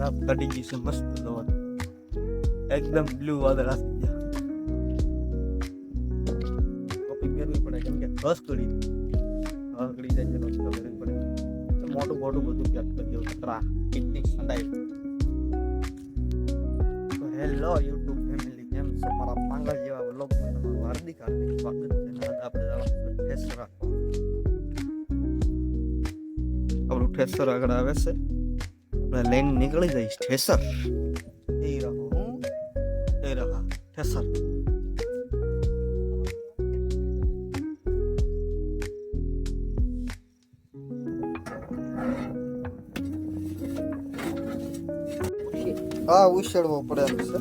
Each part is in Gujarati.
ખરાબ કાઢી ગઈ છે મસ્ત દવા એકદમ બ્લુ વાદળ આવી ગયા ટોપી પહેરવી પડે કેમ કે બસ કરી કરી જાય તો પહેરવી પડે તો મોટું મોટું બધું પેક કરી દઉં કતરા પિકનિક સંડાઈ તો હેલો યુટ્યુબ ફેમિલી કેમ છો મારા પાંગા જેવા વ્લોગમાં તમારું હાર્દિક હાર્દિક સ્વાગત છે આપણે જવાનું ઠેસરા આપણું ઠેસર આગળ આવે છે આપણે લઈને નીકળી જઈશ ઠેસર. એ રહો એ રહા ઠેસર. હા ઉછેડવો પડે એમ છે.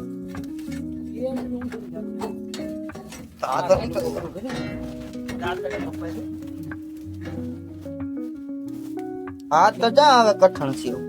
હા, તો જા હવે કઠણ છે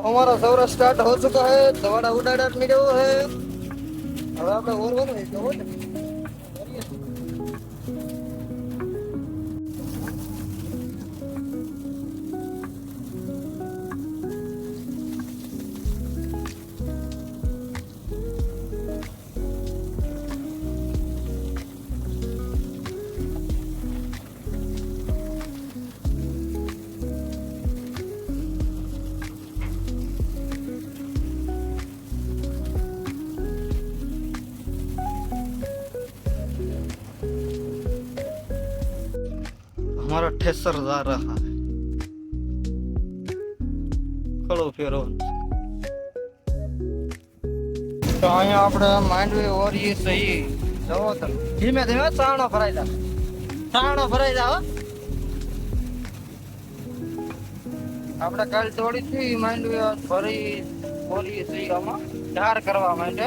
हमारा सौरा स्टार्ट हो चुका है दवाड़ा उड़ाड़ा मिले हुए है હવે આપણે ઓરવાનું છે हमारा ठेसर जा रहा है ખડો ફેરો તો અહીંયા આપણે માંડવી ઓરીએ સહી જવો તો ધીમે ધીમે ચાણો ભરાઈ જા ચાણો ભરાઈ જા હો. આપણે કાલ દોડી થી માંડવી ભરી ઓરીએ સહી આમાં ધાર કરવા માટે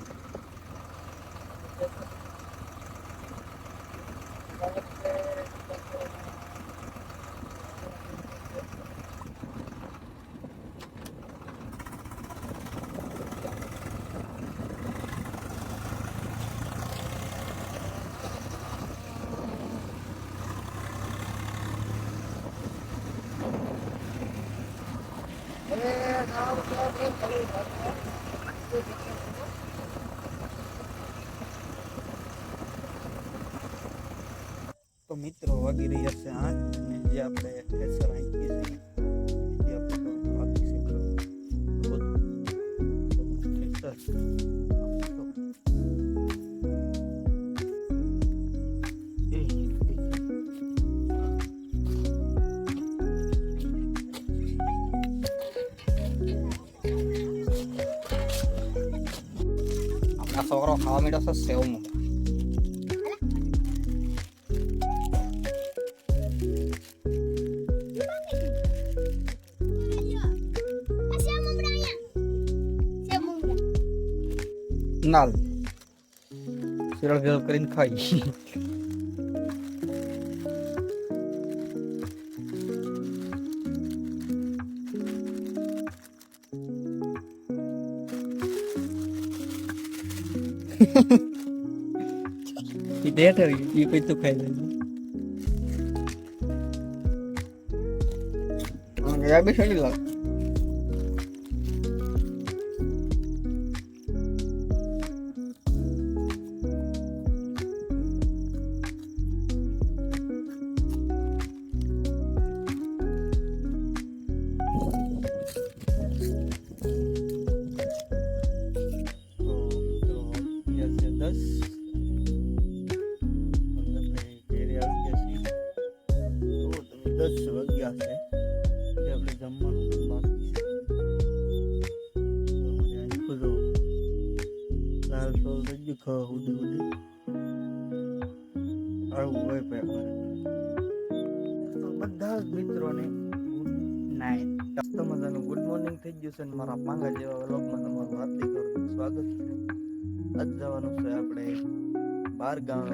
તો મિત્રો વાગી રહ્યા છે આઠ અને જે આપણે ઠેસર આંકીએ છીએ જે આપણે તો બાકી છે ખરું. આપણા છોકરો ખાવા માંડ્યો છે સેવ મુંગા નાલ શેરળ ભેળ કરીને ખાઈ. ઈ ડેટ આવી ઈ પછી તું ખાઈ લેજે. હા, યાર બી ખ ઉડી ઉડી આવું હોય ભાઈ તો બધા જ મિત્રોને નાઇટ તો મજાનું ગુડ મોર્નિંગ થઈ ગયું છે મારા પાંગા જેવા વ્લોગમાં તમારું હાર્દિક સ્વાગત છે. આજ જવાનું છે આપણે બાર ગામ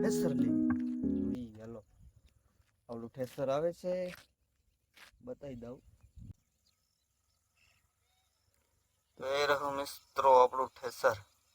ઠેસરલી હેલો. હાલો ઠેસર આવે છે. બતાવી દઉં. તો એ રહ્યું મિત્રો, આપણું ઠેસર.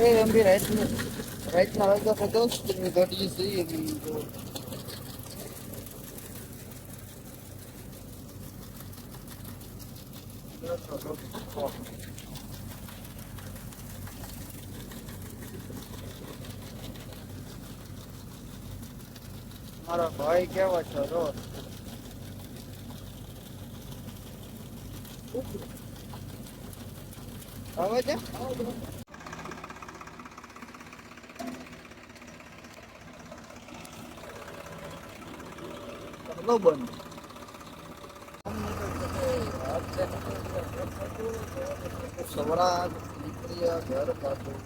એ ગંભીર રાઈટનું રાઈટના વાગ્યા છે દસ કિલોની ગાડી છે એવી તો મારા ભાઈ કેવા છો રો હવે છે નો બંધ સવરાજ નીકળ્યા ઘર પાછું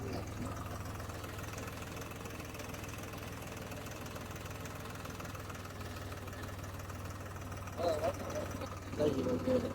ગયો ઘરે.